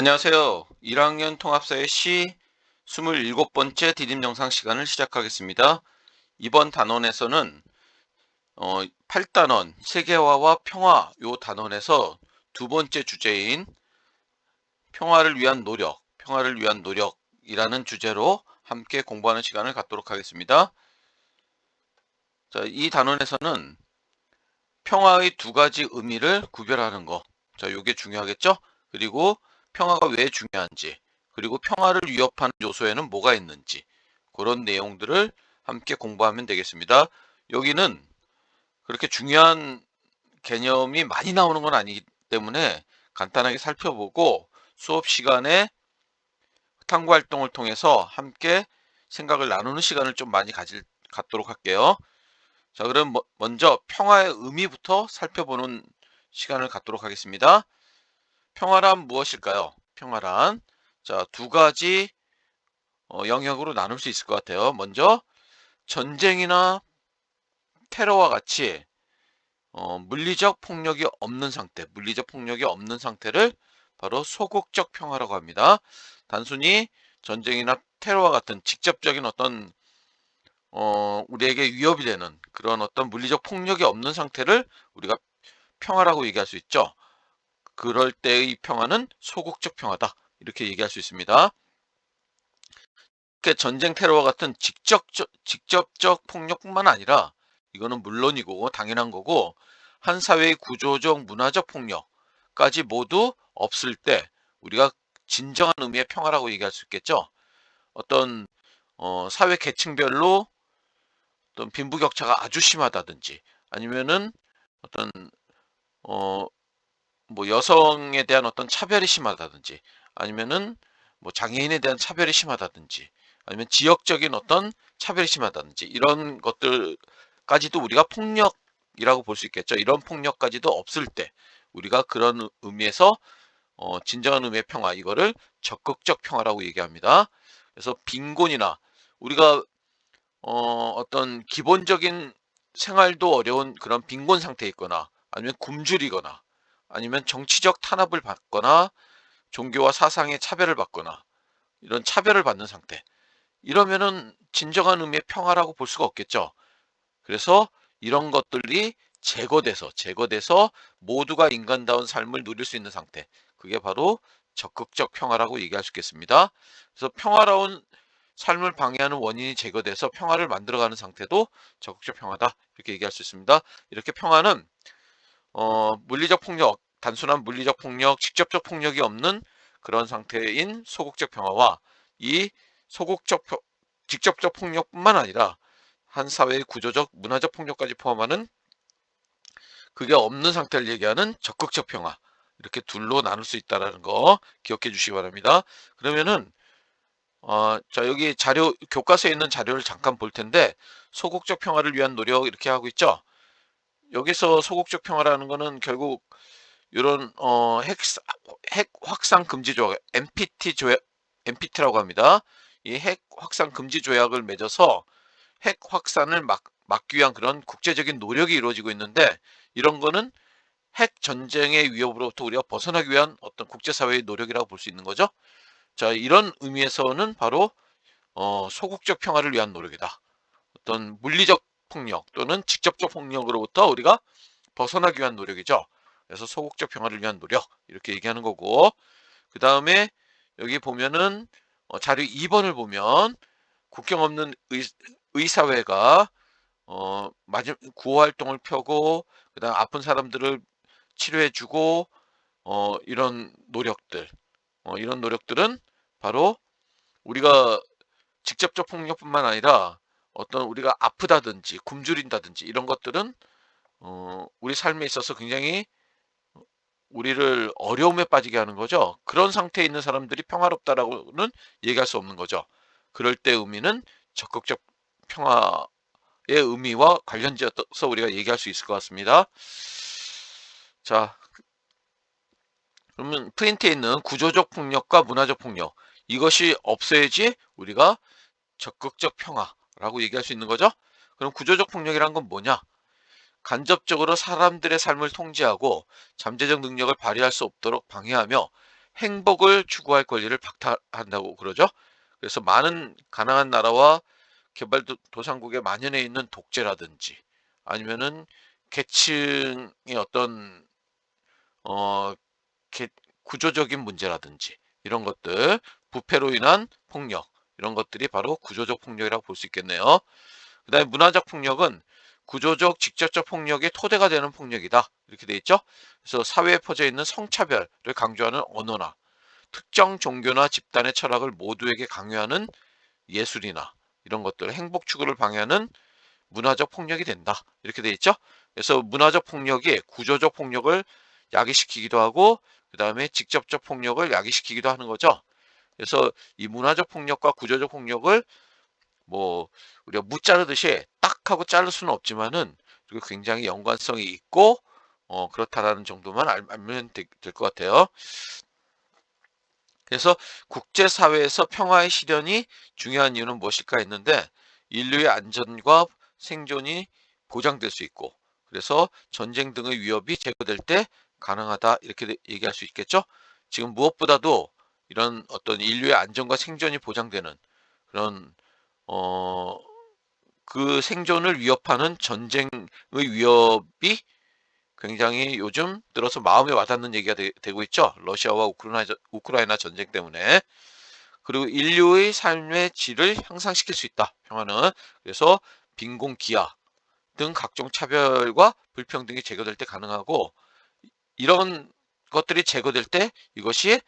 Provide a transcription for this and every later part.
안녕하세요. 1학년 통합사의 시 27번째 디딤 영상 시간을 시작하겠습니다. 이번 단원에서는 어, 8단원 세계화와 평화 요 단원에서 두 번째 주제인 평화를 위한 노력, 평화를 위한 노력이라는 주제로 함께 공부하는 시간을 갖도록 하겠습니다. 자, 이 단원에서는 평화의 두 가지 의미를 구별하는 거. 자, 요게 중요하겠죠? 그리고 평화가 왜 중요한지, 그리고 평화를 위협하는 요소에는 뭐가 있는지, 그런 내용들을 함께 공부하면 되겠습니다. 여기는 그렇게 중요한 개념이 많이 나오는 건 아니기 때문에 간단하게 살펴보고 수업 시간에 탐구 활동을 통해서 함께 생각을 나누는 시간을 좀 많이 가질, 갖도록 할게요. 자, 그럼 뭐, 먼저 평화의 의미부터 살펴보는 시간을 갖도록 하겠습니다. 평화란 무엇일까요? 평화란 자, 두 가지 어, 영역으로 나눌 수 있을 것 같아요. 먼저 전쟁이나 테러와 같이 어, 물리적 폭력이 없는 상태, 물리적 폭력이 없는 상태를 바로 소극적 평화라고 합니다. 단순히 전쟁이나 테러와 같은 직접적인 어떤 어, 우리에게 위협이 되는 그런 어떤 물리적 폭력이 없는 상태를 우리가 평화라고 얘기할 수 있죠. 그럴 때의 평화는 소극적 평화다. 이렇게 얘기할 수 있습니다. 이렇게 전쟁 테러와 같은 직접적, 직접적 폭력뿐만 아니라 이거는 물론이고 당연한 거고 한 사회의 구조적 문화적 폭력까지 모두 없을 때 우리가 진정한 의미의 평화라고 얘기할 수 있겠죠. 어떤 어, 사회 계층별로 어떤 빈부격차가 아주 심하다든지 아니면은 어떤 어, 뭐 여성에 대한 어떤 차별이 심하다든지 아니면은 뭐 장애인에 대한 차별이 심하다든지 아니면 지역적인 어떤 차별이 심하다든지 이런 것들까지도 우리가 폭력이라고 볼 수 있겠죠. 이런 폭력까지도 없을 때 우리가 그런 의미에서 어, 진정한 의미의 평화 이거를 적극적 평화라고 얘기합니다. 그래서 빈곤이나 우리가 어, 어떤 기본적인 생활도 어려운 그런 빈곤 상태에 있거나 아니면 굶주리거나 아니면 정치적 탄압을 받거나 종교와 사상의 차별을 받거나 이런 차별을 받는 상태. 이러면은 진정한 의미의 평화라고 볼 수가 없겠죠. 그래서 이런 것들이 제거돼서 제거돼서 모두가 인간다운 삶을 누릴 수 있는 상태. 그게 바로 적극적 평화라고 얘기할 수 있겠습니다. 그래서 평화로운 삶을 방해하는 원인이 제거돼서 평화를 만들어가는 상태도 적극적 평화다. 이렇게 얘기할 수 있습니다. 이렇게 평화는 어, 물리적 폭력, 단순한 물리적 폭력, 직접적 폭력이 없는 그런 상태인 소극적 평화와 이 소극적 직접적 폭력뿐만 아니라 한 사회의 구조적 문화적 폭력까지 포함하는 그게 없는 상태를 얘기하는 적극적 평화 이렇게 둘로 나눌 수 있다라는 거 기억해 주시기 바랍니다. 그러면은 어, 자 여기 자료 교과서에 있는 자료를 잠깐 볼 텐데 소극적 평화를 위한 노력 이렇게 하고 있죠. 여기서 소극적 평화라는 거는 결국 이런 어, 핵, 핵 확산 금지 조약 NPT 조약 NPT라고 합니다. 이 핵 확산 금지 조약을 맺어서 핵 확산을 막, 막기 위한 그런 국제적인 노력이 이루어지고 있는데 이런 거는 핵 전쟁의 위협으로부터 우리가 벗어나기 위한 어떤 국제사회의 노력이라고 볼 수 있는 거죠. 자, 이런 의미에서는 바로 어, 소극적 평화를 위한 노력이다. 어떤 물리적 폭력 또는 직접적 폭력으로부터 우리가 벗어나기 위한 노력이죠. 그래서 소극적 평화를 위한 노력 이렇게 얘기하는 거고 그 다음에 여기 보면은 어, 자료 2번을 보면 국경 없는 의, 의사회가 어, 마지, 구호 활동을 펴고 그 다음 아픈 사람들을 치료해주고 어, 이런 노력들 어, 이런 노력들은 바로 우리가 직접적 폭력뿐만 아니라 어떤 우리가 아프다든지 굶주린다든지 이런 것들은 어, 우리 삶에 있어서 굉장히 우리를 어려움에 빠지게 하는 거죠. 그런 상태에 있는 사람들이 평화롭다라고는 얘기할 수 없는 거죠. 그럴 때 의미는 적극적 평화의 의미와 관련지어서 우리가 얘기할 수 있을 것 같습니다. 자, 그러면 프린트에 있는 구조적 폭력과 문화적 폭력 이것이 없어야지 우리가 적극적 평화 라고 얘기할 수 있는 거죠. 그럼 구조적 폭력이란 건 뭐냐? 간접적으로 사람들의 삶을 통제하고 잠재적 능력을 발휘할 수 없도록 방해하며 행복을 추구할 권리를 박탈한다고 그러죠. 그래서 많은 가난한 나라와 개발도상국에 만연해 있는 독재라든지 아니면은 계층의 어떤 어 개, 구조적인 문제라든지 이런 것들 부패로 인한 폭력 이런 것들이 바로 구조적 폭력이라고 볼 수 있겠네요. 그 다음에 문화적 폭력은 구조적 직접적 폭력의 토대가 되는 폭력이다. 이렇게 돼 있죠. 그래서 사회에 퍼져 있는 성차별을 강조하는 언어나 특정 종교나 집단의 철학을 모두에게 강요하는 예술이나 이런 것들 행복 추구를 방해하는 문화적 폭력이 된다. 이렇게 돼 있죠. 그래서 문화적 폭력이 구조적 폭력을 야기시키기도 하고 그 다음에 직접적 폭력을 야기시키기도 하는 거죠. 그래서 이 문화적 폭력과 구조적 폭력을 뭐 우리가 무 자르듯이 딱 하고 자를 수는 없지만은 굉장히 연관성이 있고 어 그렇다라는 정도만 알- 알면 될 것 같아요. 그래서 국제사회에서 평화의 실현이 중요한 이유는 무엇일까 했는데 인류의 안전과 생존이 보장될 수 있고 그래서 전쟁 등의 위협이 제거될 때 가능하다 이렇게 얘기할 수 있겠죠. 지금 무엇보다도 이런 어떤 인류의 안전과 생존이 보장되는 그런 어, 그 생존을 위협하는 전쟁의 위협이 굉장히 요즘 들어서 마음에 와닿는 얘기가 되, 고 있죠. 러시아와 우크라이나, 우크라이나 전쟁 때문에. 그리고 인류의 삶의 질을 향상시킬 수 있다. 평화는. 그래서 빈곤, 기아 등 각종 차별과 불평등이 제거될 때 가능하고 이런 것들이 제거될 때 이것이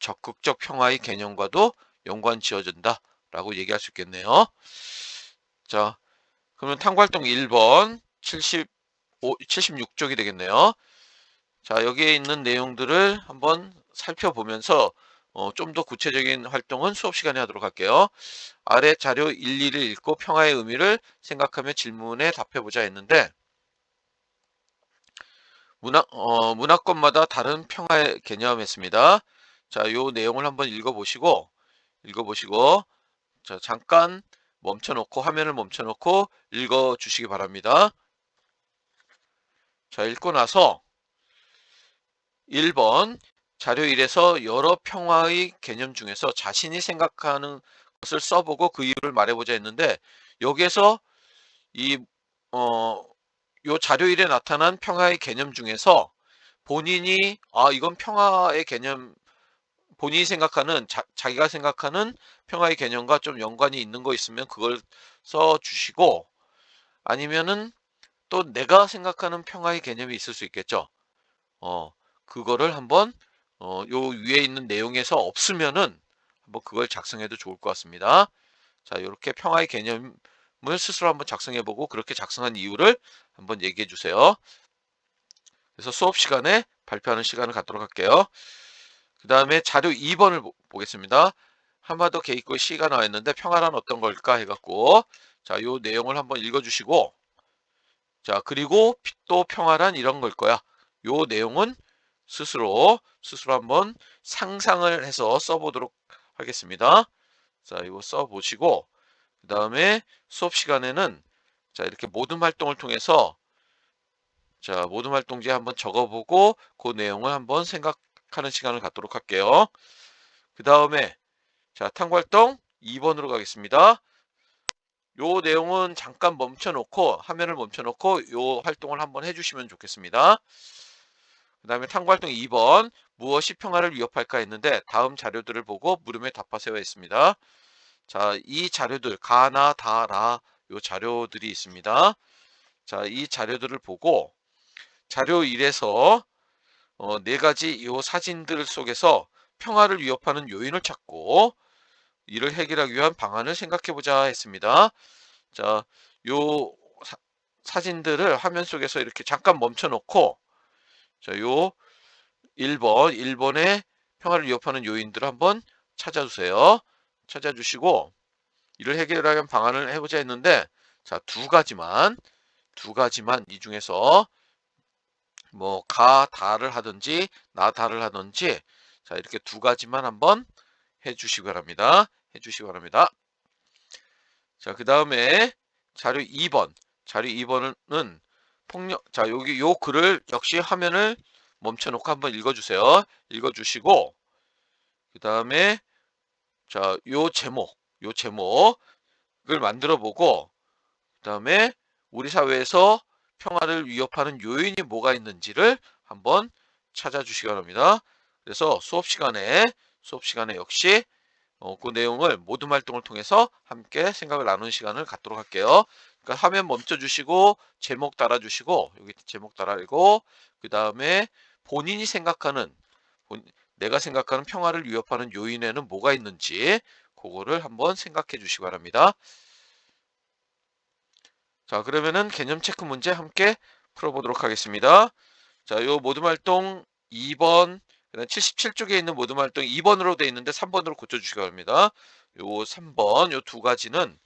적극적 평화의 개념과도 연관 지어진다. 라고 얘기할 수 있겠네요. 자, 그러면 탐구활동 1번 75, 76쪽이 되겠네요. 자, 여기에 있는 내용들을 한번 살펴보면서 어, 좀 더 구체적인 활동은 수업 시간에 하도록 할게요. 아래 자료 1, 2를 읽고 평화의 의미를 생각하며 질문에 답해보자 했는데 문학, 어, 문화권마다 다른 평화의 개념했습니다. 자, 요 내용을 한번 읽어보시고 읽어보시고 자, 잠깐 멈춰놓고 화면을 멈춰놓고 읽어 주시기 바랍니다. 자, 읽고 나서 1번 자료 1에서 여러 평화의 개념 중에서 자신이 생각하는 것을 써보고 그 이유를 말해보자 했는데 여기에서 이, 어, 요 자료 1에 나타난 평화의 개념 중에서 본인이 아 이건 평화의 개념 본인이 생각하는 자, 기가 생각하는 평화의 개념과 좀 연관이 있는 거 있으면 그걸 써 주시고 아니면은 또 내가 생각하는 평화의 개념이 있을 수 있겠죠. 어, 그거를 한번 어, 요 위에 있는 내용에서 없으면은 한번 그걸 작성해도 좋을 것 같습니다. 자, 이렇게 평화의 개념을 스스로 한번 작성해 보고 그렇게 작성한 이유를 한번 얘기해 주세요. 그래서 수업 시간에 발표하는 시간을 갖도록 할게요. 그 다음에 자료 2번을 보겠습니다. 한마더 개입고 C가 나와 있는데 평화란 어떤 걸까 해갖고 자, 요 내용을 한번 읽어주시고 자, 그리고 또 평화란 이런 걸 거야. 요 내용은 스스로 스스로 한번 상상을 해서 써보도록 하겠습니다. 자, 이거 써보시고 그 다음에 수업 시간에는 자, 이렇게 모든 활동을 통해서 자, 모든 활동지에 한번 적어보고 그 내용을 한번 생각 하는 시간을 갖도록 할게요. 그 다음에 자 탐구활동 2번으로 가겠습니다. 요 내용은 잠깐 멈춰놓고 화면을 멈춰놓고 요 활동을 한번 해주시면 좋겠습니다. 그 다음에 탐구활동 2번 무엇이 평화를 위협할까 했는데 다음 자료들을 보고 물음에 답하세요 했습니다. 자, 이 자료들 가나 다라 요 자료들이 있습니다. 자, 이 자료들을 보고 자료 1에서 어, 네 가지 요 사진들 속에서 평화를 위협하는 요인을 찾고 이를 해결하기 위한 방안을 생각해 보자 했습니다. 자, 요 사, 진들을 화면 속에서 이렇게 잠깐 멈춰 놓고 자, 요 1번, 1번의 평화를 위협하는 요인들을 한번 찾아주세요. 찾아주시고 이를 해결하기 위한 방안을 해보자 했는데 자, 두 가지만 두 가지만 이 중에서 뭐 가, 다를 하든지 나, 다를 하든지 자 이렇게 두 가지만 한번 해주시기 바랍니다. 해주시기 바랍니다. 자 그 다음에 자료 2번 자료 2번은 폭력 자 여기 요 글을 역시 화면을 멈춰놓고 한번 읽어주세요. 읽어주시고 그 다음에 자, 요 제목, 요 제목을 만들어 보고 그 다음에 우리 사회에서 평화를 위협하는 요인이 뭐가 있는지를 한번 찾아주시기 바랍니다. 그래서 수업 시간에 수업 시간에 역시 어, 그 내용을 모든 활동을 통해서 함께 생각을 나누는 시간을 갖도록 할게요. 그러니까 화면 멈춰 주시고 제목 달아 주시고 여기 제목 달아고 그 다음에 본인이 생각하는 본, 내가 생각하는 평화를 위협하는 요인에는 뭐가 있는지 그거를 한번 생각해 주시기 바랍니다. 자 그러면은 개념 체크 문제 함께 풀어보도록 하겠습니다. 자, 요 모둠 활동 2번, 그다음 77쪽에 있는 모둠 활동 2번으로 돼 있는데 3번으로 고쳐주시기 바랍니다. 요 3번, 요 두 가지는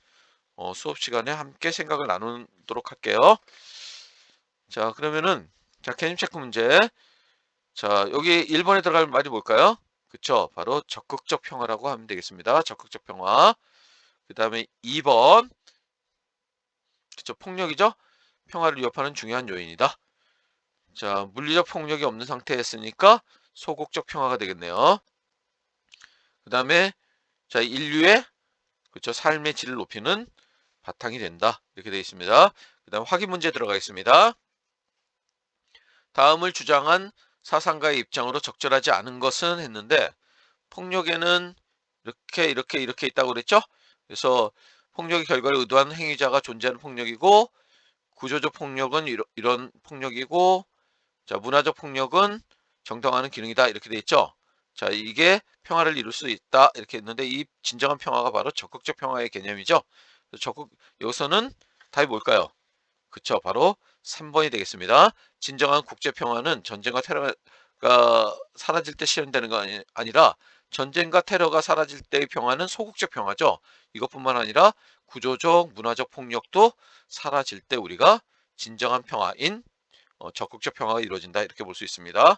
어, 수업 시간에 함께 생각을 나누도록 할게요. 자, 그러면은 자, 개념 체크 문제. 자, 여기 1번에 들어갈 말이 뭘까요? 그쵸? 바로 적극적 평화라고 하면 되겠습니다. 적극적 평화. 그 다음에 2번. 그쵸? 폭력이죠? 평화를 위협하는 중요한 요인이다. 자, 물리적 폭력이 없는 상태였으니까 소극적 평화가 되겠네요. 그 다음에 자 인류의 그쵸 삶의 질을 높이는 바탕이 된다 이렇게 되어 있습니다. 그 다음 확인 문제 들어가겠습니다. 다음을 주장한 사상가의 입장으로 적절하지 않은 것은 했는데 폭력에는 이렇게 이렇게 이렇게 있다고 그랬죠. 그래서 폭력의 결과를 의도한 행위자가 존재하는 폭력이고 구조적 폭력은 이런, 이런 폭력이고 자, 문화적 폭력은 정당화하는 기능이다. 이렇게 돼 있죠. 자, 이게 평화를 이룰 수 있다. 이렇게 했는데 이 진정한 평화가 바로 적극적 평화의 개념이죠. 적극 여기서는 답이 뭘까요? 그쵸. 바로 3번이 되겠습니다. 진정한 국제 평화는 전쟁과 테러가 사라질 때 실현되는 거 아니, 아니라 전쟁과 테러가 사라질 때의 평화는 소극적 평화죠. 이것뿐만 아니라 구조적, 문화적 폭력도 사라질 때 우리가 진정한 평화인 어, 적극적 평화가 이루어진다 이렇게 볼 수 있습니다.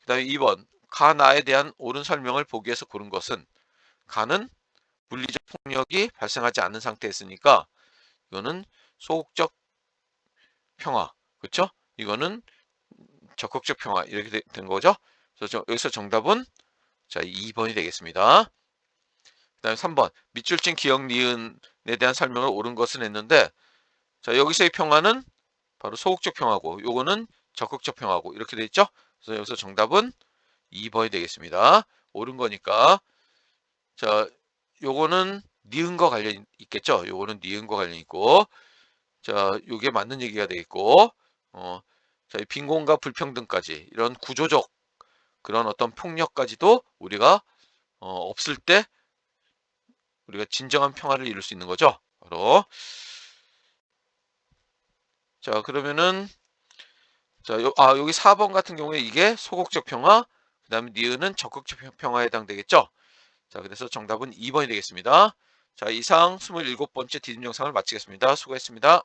그 다음에 2번 가나에 대한 옳은 설명을 보기 위해서 고른 것은 가는 물리적 폭력이 발생하지 않는 상태였으니까 이거는 소극적 평화 그렇죠? 이거는 적극적 평화 이렇게 된 거죠. 그래서 여기서 정답은 자 2번이 되겠습니다. 그 다음에 3번 밑줄진 기억 니은에 대한 설명을 옳은 것은 했는데 자 여기서의 평화는 바로 소극적 평화고 요거는 적극적 평화고 이렇게 돼 있죠. 그래서 여기서 정답은 2번이 되겠습니다. 옳은 거니까 자 요거는 니은과 관련 있겠죠. 요거는 니은과 관련 있고 자 요게 맞는 얘기가 되겠고 어, 자 빈곤과 불평등까지 이런 구조적 그런 어떤 폭력까지도 우리가 어, 없을 때 우리가 진정한 평화를 이룰 수 있는 거죠. 바로 자, 그러면은 자, 요, 아, 여기 4번 같은 경우에 이게 소극적 평화, 그 다음에 니은은 적극적 평화에 해당되겠죠? 자, 그래서 정답은 2번이 되겠습니다. 자, 이상 27번째 디딤 영상을 마치겠습니다. 수고했습니다.